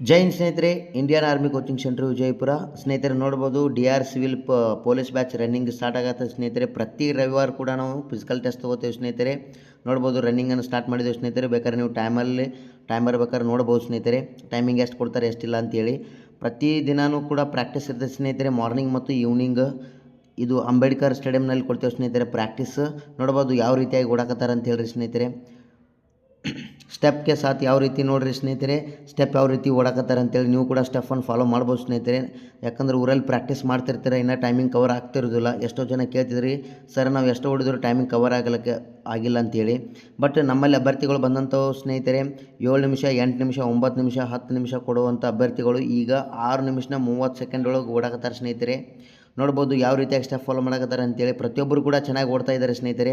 ಜೈ ಹಿಂದ್ ಸ್ನೇಹಿತರೆ, Indian army coaching centre Vijayapura. ಸ್ನೇಹಿತರೆ, ನೋಡ್ಬೋದು, ಡಿ ಆರ್ ಸಿವಿಲ್ ಪ, ಪೊಲೀಸ್ ಬ್ಯಾಚ್ ರನ್ನಿಂಗ್ ಸ್ಟಾರ್ಟ್ ಆಗತ್ತೆ ಸ್ನೇಹಿತರೆ. ಪ್ರತಿ ರವಿವಾರ ಕೂಡ ನಾವು ಫಿಸಿಕಲ್ ಟೆಸ್ಟ್ ತೊಗೋತೇವೆ ಸ್ನೇಹಿತರೆ. ನೋಡ್ಬೋದು ರನ್ನಿಂಗನ್ನು ಸ್ಟಾರ್ಟ್ ಮಾಡಿದ್ದೇವೆ ಸ್ನೇಹಿತರೆ. ಬೇಕಾದ್ರೆ ನೀವು ಟೈಮಲ್ಲಿ ಟೈಮ್ ಬೇಕಾದ್ರೆ ನೋಡ್ಬೋದು ಸ್ನೇಹಿತರೆ. ಟೈಮಿಂಗ್ ಎಷ್ಟು ಕೊಡ್ತಾರೆ ಎಷ್ಟಿಲ್ಲ ಅಂತೇಳಿ. ಪ್ರತಿ ದಿನಾನು ಕೂಡ ಪ್ರಾಕ್ಟೀಸ್ ಇರ್ತದೆ ಸ್ನೇಹಿತರೆ. ಮಾರ್ನಿಂಗ್ ಮತ್ತು ಈವ್ನಿಂಗ್ ಇದು ಅಂಬೇಡ್ಕರ್ ಸ್ಟೇಡಿಯಂನಲ್ಲಿ ಕೊಡ್ತೇವೆ ಸ್ನೇಹಿತರೆ ಪ್ರಾಕ್ಟೀಸ್ ನೋಡ್ಬೋದು, ಯಾವ ರೀತಿಯಾಗಿ ಓಡಾಕತ್ತಾರ ಅಂತ ಹೇಳ್ರಿ ಸ್ನೇಹಿತರೆ. ಸ್ಟೆಪ್ಗೆ ಸಾಥ್ ಯಾವ ರೀತಿ ನೋಡಿರಿ ಸ್ನೇಹಿತರೆ? ಸ್ಟೆಪ್ ಯಾವ ರೀತಿ ಓಡಾಕತ್ತಾರೆ ಅಂತೇಳಿ ನೀವು ಕೂಡ ಸ್ಟೆಪ್ಪನ್ನು ಫಾಲೋ ಮಾಡ್ಬೋದು ಸ್ನೇಹಿತರೆ. ಯಾಕಂದ್ರೆ ಊರಲ್ಲಿ ಪ್ರಾಕ್ಟೀಸ್ ಮಾಡ್ತಿರ್ತೀರ, ಇನ್ನೂ ಟೈಮಿಂಗ್ ಕವರ್ ಆಗ್ತಿರೋದಿಲ್ಲ. ಎಷ್ಟೋ ಜನ ಕೇಳ್ತಿದ್ರಿ, ಸರ್, ನಾವು ಎಷ್ಟು ಹೊಡಿದ್ರು ಟೈಮಿಂಗ್ ಕವರ್ ಆಗಲಿಕ್ಕೆ ಆಗಿಲ್ಲ ಅಂತೇಳಿ. ಬಟ್ ನಮ್ಮಲ್ಲಿ ಅಭ್ಯರ್ಥಿಗಳು ಬಂದಂಥವು ಸ್ನೇಹಿತರೆ, ಏಳು ನಿಮಿಷ, ಎಂಟು ನಿಮಿಷ, ಒಂಬತ್ತು ನಿಮಿಷ, ಹತ್ತು ನಿಮಿಷ ಕೊಡುವಂಥ ಅಭ್ಯರ್ಥಿಗಳು ಈಗ ಆರು ನಿಮಿಷನ ಮೂವತ್ತು ಸೆಕೆಂಡ್ ಒಳಗೆ ಓಡಾಕತ್ತಾರೆ ಸ್ನೇಹಿತರೆ. ನೋಡ್ಬೋದು ಯಾವ ರೀತಿಯಾಗಿ ಸ್ಟೆಪ್ ಫಾಲೋ ಮಾಡಕತ್ತಾರೆ ಅಂತೇಳಿ ಪ್ರತಿಯೊಬ್ಬರು ಕೂಡ ಚೆನ್ನಾಗಿ ಓಡ್ತಾ ಇದ್ದಾರೆ ಸ್ನೇಹಿತರೆ.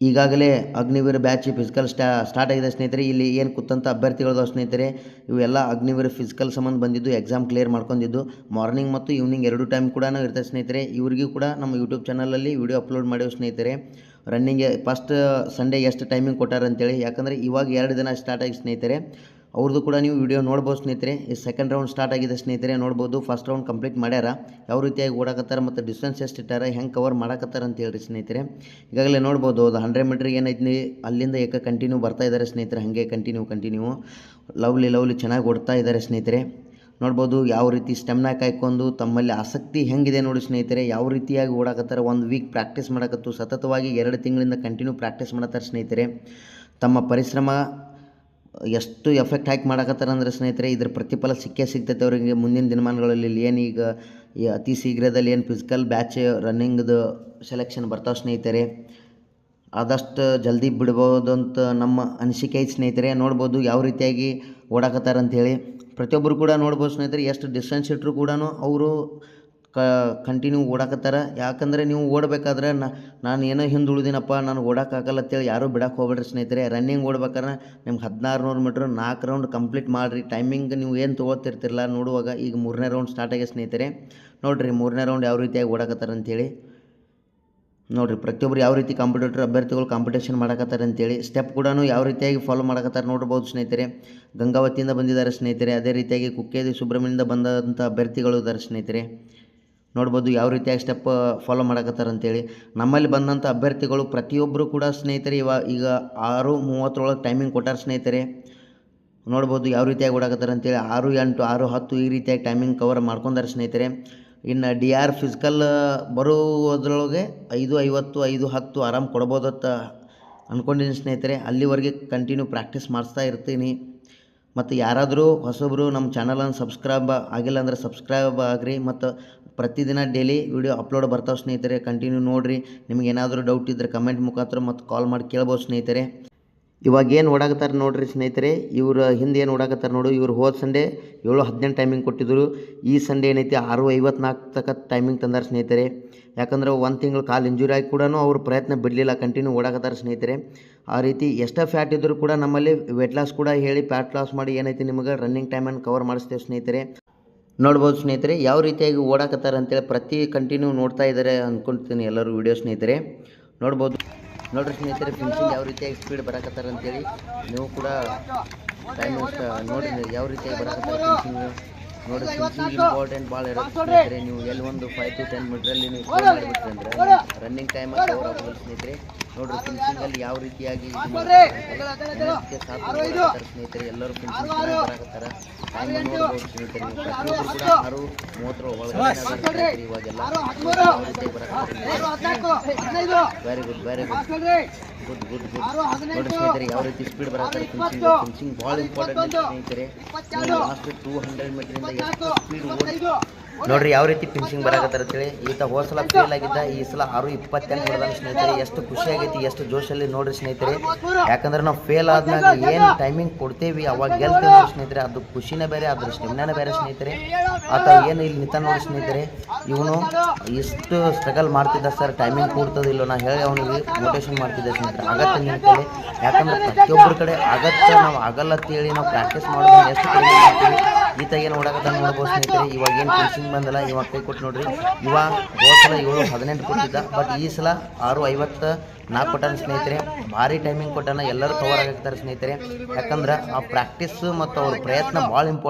ಈಗಾಗಲೇ ಅಗ್ನಿವೀರ್ ಬ್ಯಾಚ್ ಫಿಸಿಕಲ್ ಸ್ಟಾ ಸ್ಟಾರ್ಟ್ ಆಗಿದೆ ಸ್ನೇಹಿತರೆ. ಇಲ್ಲಿ ಏನು ಕೂತಂಥ ಅಭ್ಯರ್ಥಿಗಳು ಸ್ನೇಹಿತರೆ? ಇವೆಲ್ಲ ಅಗ್ನಿವೀರ್ ಫಿಸಿಕಲ್ ಸಂಬಂಧ ಬಂದಿದ್ದು ಎಕ್ಸಾಮ್ ಕ್ಲಿಯರ್ ಮಾಡ್ಕೊಂಡಿದ್ದು. ಮಾರ್ನಿಂಗ್ ಮತ್ತು ಈವ್ನಿಂಗ್ ಎರಡು ಟೈಮ್ ಕೂಡ ಇರ್ತದೆ ಸ್ನೇಹಿತರೆ. ಇವರಿಗೂ ಕೂಡ ನಮ್ಮ ಯೂಟ್ಯೂಬ್ ಚಾನಲಲ್ಲಿ ವಿಡಿಯೋ ಅಪ್ಲೋಡ್ ಮಾಡಿವೆ ಸ್ನೇಹಿತರೆ. ರನ್ನಿಂಗ್ ಫಸ್ಟ್ ಸಂಡೇ ಎಷ್ಟು ಟೈಮಿಂಗ್ ಕೊಟ್ಟಾರ ಅಂತೇಳಿ ಯಾಕಂದರೆ ಇವಾಗ ಎರಡು ದಿನ ಸ್ಟಾರ್ಟ್ ಆಗಿ ಸ್ನೇಹಿತರೆ. ಅವ್ರದ್ದು ಕೂಡ ನೀವು ವಿಡಿಯೋ ನೋಡ್ಬೋದು ಸ್ನೇಹಿತರೆ. ಈ ಸೆಕೆಂಡ್ ರೌಂಡ್ ಸ್ಟಾರ್ಟ್ ಆಗಿದೆ ಸ್ನೇಹಿತರೆ, ನೋಡ್ಬೋದು. ಫಸ್ಟ್ ರೌಂಡ್ ಕಂಪ್ಲೀಟ್ ಮಾಡ್ಯಾರ. ಯಾವ ರೀತಿಯಾಗಿ ಓಡಾಕತ್ತಾರ ಮತ್ತು ಡಿಸ್ಟೆನ್ಸ್ ಎಷ್ಟು ಇಟ್ಟಾರ, ಹೆಂಗೆ ಕವರ್ ಮಾಡಕತ್ತಾರ ಅಂತ ಹೇಳ್ರಿ ಸ್ನೇಹಿತರೆ. ಈಗಾಗಲೇ ನೋಡ್ಬೋದು, ಅದು ಹಂಡ್ರೆಡ್ ಮೀಟ್ರಿಗೆ ಏನೈತಿ ಅಲ್ಲಿಂದ ಏಕ ಕಂಟಿನ್ಯೂ ಬರ್ತಾ ಇದ್ದಾರೆ ಸ್ನೇಹಿತರೆ. ಹಾಗೆ ಕಂಟಿನ್ಯೂ ಕಂಟಿನ್ಯೂ ಲವ್ಲಿ ಲವ್ಲಿ ಚೆನ್ನಾಗಿ ಓಡ್ತಾ ಇದ್ದಾರೆ ಸ್ನೇಹಿತರೆ. ನೋಡ್ಬೋದು, ಯಾವ ರೀತಿ ಸ್ಟೆಮ್ನ ಕಾಯ್ಕೊಂಡು, ತಮ್ಮಲ್ಲಿ ಆಸಕ್ತಿ ಹೆಂಗಿದೆ ನೋಡಿ ಸ್ನೇಹಿತರೆ. ಯಾವ ರೀತಿಯಾಗಿ ಓಡಾಕತ್ತಾರ, ಒಂದು ವೀಕ್ ಪ್ರಾಕ್ಟೀಸ್ ಮಾಡಕತ್ತು, ಸತತವಾಗಿ ಎರಡು ತಿಂಗಳಿಂದ ಕಂಟಿನ್ಯೂ ಪ್ರಾಕ್ಟೀಸ್ ಮಾಡತ್ತಾರೆ ಸ್ನೇಹಿತರೆ. ತಮ್ಮ ಪರಿಶ್ರಮ ಎಷ್ಟು ಎಫೆಕ್ಟ್ ಹಾಕಿ ಮಾಡಕತ್ತಾರ ಅಂದರೆ ಸ್ನೇಹಿತರೆ, ಇದ್ರ ಪ್ರತಿಫಲ ಸಿಕ್ಕೇ ಸಿಗ್ತೈತೆ ಅವರಿಗೆ. ಮುಂದಿನ ದಿನಮಾನಗಳಲ್ಲಿ ಏನು ಈಗ ಅತಿ ಶೀಘ್ರದಲ್ಲಿ ಏನು ಫಿಸಿಕಲ್ ಬ್ಯಾಚ್ ರನ್ನಿಂಗ್ದು ಸೆಲೆಕ್ಷನ್ ಬರ್ತಾವೆ ಸ್ನೇಹಿತರೆ. ಆದಷ್ಟು ಜಲ್ದಿ ಬಿಡ್ಬೋದು ಅಂತ ನಮ್ಮ ಅನಿಸಿಕೆ ಐತೆ ಸ್ನೇಹಿತರೆ. ನೋಡ್ಬೋದು ಯಾವ ರೀತಿಯಾಗಿ ಓಡಾಕತ್ತಾರ ಅಂಥೇಳಿ ಪ್ರತಿಯೊಬ್ಬರು ಕೂಡ ನೋಡ್ಬೋದು ಸ್ನೇಹಿತರೆ, ಎಷ್ಟು ಡಿಸ್ಟೆನ್ಸ್ ಇಟ್ಟರು ಕೂಡ ಅವರು ಕಂಟಿನ್ಯೂ ಓಡಾಕತ್ತಾರ. ಯಾಕಂದರೆ ನೀವು ಓಡಬೇಕಾದ್ರೆ ನಾನು ಏನೋ ಹಿಂದೆ ಉಳಿದಿನಪ್ಪ ನಾನು ಓಡೋಕ್ಕಾಗಲ್ಲ ಅಂತೇಳಿ ಯಾರೂ ಬಿಡಕ್ಕೆ ಹೋಗ್ಬೇಡ್ರಿ ಸ್ನೇಹಿತರೆ. ರನ್ನಿಂಗ್ ಓಡ್ಬೇಕಾದ್ರೆ ನಿಮ್ಗೆ ಹದಿನಾರು ನೂರು ಮೀಟ್ರ್ ನಾಲ್ಕು ರೌಂಡ್ ಕಂಪ್ಲೀಟ್ ಮಾಡಿರಿ. ಟೈಮಿಂಗ್ ನೀವು ಏನು ತೊಗೊಳ್ತಿರ್ತಿರಲ್ಲ ನೋಡುವಾಗ ಈಗ ಮೂರನೇ ರೌಂಡ್ ಸ್ಟಾರ್ಟ್ ಆಗಿದೆ ಸ್ನೇಹಿತರೆ. ನೋಡಿರಿ ಮೂರನೇ ರೌಂಡ್ ಯಾವ ರೀತಿಯಾಗಿ ಓಡಾಕತ್ತಾರ ಅಂತೇಳಿ. ನೋಡಿರಿ ಪ್ರತಿಯೊಬ್ಬರು ಯಾವ ರೀತಿ ಕಾಂಪಿಟೇಟರ್ ಅಭ್ಯರ್ಥಿಗಳು ಕಾಂಪಿಟೇಷನ್ ಮಾಡಕತ್ತಾರೆ ಅಂತೇಳಿ. ಸ್ಟೆಪ್ ಕೂಡ ಯಾವ ರೀತಿಯಾಗಿ ಫಾಲೋ ಮಾಡಕತ್ತಾರೆ ನೋಡ್ಬೋದು ಸ್ನೇಹಿತರೆ. ಗಂಗಾವತಿಯಿಂದ ಬಂದಿದ್ದಾರೆ ಸ್ನೇಹಿತರೆ. ಅದೇ ರೀತಿಯಾಗಿ ಕುಕ್ಕೇದಿ ಸುಬ್ರಹ್ಮಣ್ಯದಿಂದ ಬಂದಂಥ ಅಭ್ಯರ್ಥಿಗಳು ಇದ್ದಾರೆ ಸ್ನೇಹಿತರೆ. ನೋಡ್ಬೋದು ಯಾವ ರೀತಿಯಾಗಿ ಸ್ಟೆಪ್ ಫಾಲೋ ಮಾಡಕತ್ತಾರ ಅಂತೇಳಿ. ನಮ್ಮಲ್ಲಿ ಬಂದಂಥ ಅಭ್ಯರ್ಥಿಗಳು ಪ್ರತಿಯೊಬ್ಬರು ಕೂಡ ಸ್ನೇಹಿತರೆ ಇವಾಗ ಈಗ ಆರು ಮೂವತ್ತರೊಳಗೆ ಟೈಮಿಂಗ್ ಕೊಟ್ಟಾರ ಸ್ನೇಹಿತರೆ. ನೋಡ್ಬೋದು ಯಾವ ರೀತಿಯಾಗಿ ಓಡಾಕತ್ತಾರೆ ಅಂತೇಳಿ. ಆರು, ಎಂಟು, ಆರು, ಹತ್ತು ಈ ರೀತಿಯಾಗಿ ಟೈಮಿಂಗ್ ಕವರ್ ಮಾಡ್ಕೊಂಡಾರೆ ಸ್ನೇಹಿತರೆ. ಇನ್ನು ಡಿ ಆರ್ ಫಿಸಿಕಲ್ ಬರುವುದ್ರೊಳಗೆ ಐದು, ಐವತ್ತು, ಐದು, ಹತ್ತು ಆರಾಮ್ ಕೊಡ್ಬೋದತ್ತ ಅಂದ್ಕೊಂಡಿನಿ ಸ್ನೇಹಿತರೆ. ಅಲ್ಲಿವರೆಗೆ ಕಂಟಿನ್ಯೂ ಪ್ರಾಕ್ಟೀಸ್ ಮಾಡಿಸ್ತಾ ಇರ್ತೀನಿ. ಮತ್ತು ಯಾರಾದರೂ ಹೊಸಬರು ನಮ್ಮ ಚಾನಲನ್ನು ಸಬ್ಸ್ಕ್ರೈಬ್ ಆಗಿಲ್ಲ ಅಂದರೆ ಸಬ್ಸ್ಕ್ರೈಬ್ ಆಗಿರಿ ಮತ್ತು ಪ್ರತಿದಿನ ಡೈಲಿ ವಿಡಿಯೋ ಅಪ್ಲೋಡ್ ಬರ್ತಾವೆ ಸ್ನೇಹಿತರೆ, ಕಂಟಿನ್ಯೂ ನೋಡಿರಿ. ನಿಮ್ಗೆ ಏನಾದರೂ ಡೌಟ್ ಇದ್ದರೆ ಕಮೆಂಟ್ ಮುಖಾಂತರ ಮತ್ತು ಕಾಲ್ ಮಾಡಿ ಕೇಳ್ಬೋದು ಸ್ನೇಹಿತರೆ. ಇವಾಗ ಏನು ಓಡಾಕತ್ತಾರೆ ನೋಡ್ರಿ ಸ್ನೇಹಿತರೆ, ಇವ್ರು ಹಿಂದೆ ಏನು ಓಡಾಕತ್ತಾರೆ ನೋಡು, ಇವ್ರು ಹೋದ ಸಂಡೇ ಏಳು ಹದಿನೆಂಟು ಟೈಮಿಂಗ್ ಕೊಟ್ಟಿದ್ದರು ಈ ಸಂಡೇ ಏನೈತಿ, ಆರು ಐವತ್ನಾಲ್ಕು ತಕ್ಕ ಟೈಮಿಂಗ್ ತಂದಾರ ಸ್ನೇಹಿತರೆ. ಯಾಕಂದ್ರೆ ಒಂದು ತಿಂಗಳು ಕಾಲು ಇಂಜುರಿ ಆಗಿ ಕೂಡ ಅವ್ರು ಪ್ರಯತ್ನ ಬಿಡಲಿಲ್ಲ ಕಂಟಿನ್ಯೂ ಓಡಾಕತ್ತಾರೆ ಸ್ನೇಹಿತರೆ. ಆ ರೀತಿ ಎಷ್ಟೇ ಫ್ಯಾಟ್ ಇದ್ದರೂ ಕೂಡ ನಮ್ಮಲ್ಲಿ ವೆಟ್ ಲಾಸ್ ಕೂಡ ಹೇಳಿ ಫ್ಯಾಟ್ ಲಾಸ್ ಮಾಡಿ ಏನೈತಿ ನಿಮಗೆ ರನ್ನಿಂಗ್ ಟೈಮನ್ನು ಕವರ್ ಮಾಡಿಸ್ತೇವೆ ಸ್ನೇಹಿತರೆ. ನೋಡ್ಬೋದು ಸ್ನೇಹಿತರೆ, ಯಾವ ರೀತಿಯಾಗಿ ಓಡಾಕತ್ತಾರೆ ಅಂತೇಳಿ ಪ್ರತಿ ಕಂಟಿನ್ಯೂ ನೋಡ್ತಾ ಇದ್ದಾರೆ ಅಂದ್ಕೊಳ್ತೀನಿ ಎಲ್ಲರೂ ವೀಡಿಯೋ ಸ್ನೇಹಿತರೆ. ನೋಡ್ಬೋದು. ನೋಡ್ರಿ ಸ್ನೇಹಿತರೆ ಫಿನಿಶಿಂಗ್ ಯಾವ ರೀತಿಯಾಗಿ ಸ್ಪೀಡ್ ಬರಕತ್ತಾರ ಅಂತೇಳಿ ನೀವು ಕೂಡ ಟೈಮ್ ನೋಡಿ ಯಾವ ರೀತಿಯಾಗಿ ಬರಕತ್ತಾರ ಫಿನಿಶಿಂಗ್ ನೋಡಿ ಇಂಪಾರ್ಟೆಂಟ್ ಭಾಳ ಇರುತ್ತೆ ನೀವು ಎಲ್ಲಿ ಒಂದು ಫೈವ್ ಟು ಟೆನ್ ಮೀಟ್ರಲ್ಲಿ ನೀವು ಅಂದ್ರೆ ರನ್ನಿಂಗ್ ಟೈಮ್ ಅಲ್ಲಿ ಆಗೋದು ಸ್ನೇಹಿತರೆ. ನೋಡ್ರಿ ಫಿನಿಶಿಂಗಲ್ಲಿ ಯಾವ ರೀತಿಯಾಗಿ ಸ್ನೇಹಿತರೆ ಎಲ್ಲರೂ ಫಿನಿಶಿಂಗ್ ಬರಾಕತ್ತಾರ ಟೈಮ್ ನೋಡ್ಬೋದು ಸ್ನೇಹಿತರೆ ನೀವು ಪ್ರತಿಯೊಬ್ಬರು ಕೂಡ ಆರು ಮೂವತ್ತರ ಒಳಗಡೆ ಇವಾಗೆಲ್ಲ. Very good very good good good good. ನೋಡಿ ಸ್ನೇಹಿತರೆ ಯಾವ ರೀತಿ ಸ್ಪೀಡ್ ಬರತ್ತಾರೆ ಫಿನಿಶಿಂಗ್ ಫಿನಿಶಿಂಗ್ ಭಾಳ ಇಂಪಾರ್ಟೆಂಟ್ ಸ್ನೇಹಿತರೆ. ಲಾಸ್ಟ್ ಟೂ ಹಂಡ್ರೆಡ್ ಮೀಟ್ರಿಂದ ಎಷ್ಟು ಸ್ಪೀಡ್ ಓಡಿ. ನೋಡ್ರಿ ಯಾವ ರೀತಿ ಫಿನಿಶಿಂಗ್ ಬರಾಕತ್ತಾರ ಅಂತೇಳಿ. ಈತ ಹೋಸಲ ಫೇಲ್ ಆಗಿದ್ದ, ಈ ಸಲ ಆರು ಇಪ್ಪತ್ತೆಂಟು ಹೊಡೆದ ಸ್ನೇಹಿತರೆ. ಎಷ್ಟು ಖುಷಿ ಆಗೈತಿ, ಎಷ್ಟು ಜೋಶಲ್ಲಿ ನೋಡ್ರಿ ಸ್ನೇಹಿತರೆ. ಯಾಕಂದ್ರೆ ನಾವು ಫೇಲ್ ಆದ್ಮೇಲೆ ಏನು ಟೈಮಿಂಗ್ ಕೊಡ್ತೇವಿ, ಅವಾಗ ಗೆಲ್ತೇವೆ ನೋಡಿ ಸ್ನೇಹಿತರೆ. ಅದು ಖುಷಿನೇ ಬೇರೆ, ಅದ್ರ ಸ್ಟೆಮಿನಾನೇ ಬೇರೆ ಸ್ನೇಹಿತರೆ. ಆತ ಏನು ಇಲ್ಲಿ ನಿಂತ ನೋಡಿ ಸ್ನೇಹಿತರೆ. ಇವನು ಇಷ್ಟು ಸ್ಟ್ರಗಲ್ ಮಾಡ್ತಿದ್ದ ಸರ್ ಟೈಮಿಂಗ್ ಕೊಡ್ತದ ಇಲ್ಲೋ ನಾ ಹೇಳಿ ಅವನಿಗೆ ಮೋಟಿವೇಶನ್ ಮಾಡ್ತಿದ್ದೆ ಸ್ನೇಹಿತರೆ. ಆಗತ್ತೆ ನಿಮ್ಮ ಯಾಕಂದ್ರೆ ಪ್ರತಿಯೊಬ್ಬರ ಕಡೆ ಆಗತ್ತೆ, ನಾವು ಆಗಲ್ಲ ಅಂತೇಳಿ ನಾವು ಪ್ರಾಕ್ಟೀಸ್ ಮಾಡೋದನ್ನು ಎಷ್ಟು ಕಡಿಮೆ ಮಾಡ್ತೀವಿ. ಈತ ಏನು ನೋಡಕತ್ತ ನೋಡ್ಬೋದು ಸ್ನೇಹಿತರೆ. ಇವಾಗ ಏನು ಫಿನಿಶಿಂಗ್ ಬಂದಲ್ಲ, ಇವಾಗ ಕೈ ಕೊಟ್ಟು ನೋಡ್ರಿ. ಇವಾಗ ಹೋದ ಸಲ ಏಳು ಹದಿನೆಂಟು ಕೊಟ್ಟಿದ್ದ. ಬಟ್ ಈ ಸಲ ಆರು ಐವತ್ತು ನಾಲ್ಕು ಕೊಟ್ಟಾನ ಸ್ನೇಹಿತರೆ. ಭಾರಿ ಟೈಮಿಂಗ್ ಕೊಟ್ಟಾನ. ಎಲ್ಲರೂ ಕವರ್ ಆಗಿರ್ತಾರೆ ಸ್ನೇಹಿತರೆ. ಯಾಕಂದ್ರೆ ಆ ಪ್ರಾಕ್ಟೀಸ್ ಮತ್ತು ಅವ್ರ ಪ್ರಯತ್ನ ಭಾಳ ಇಂಪಾರ್ಟೆಂಟ್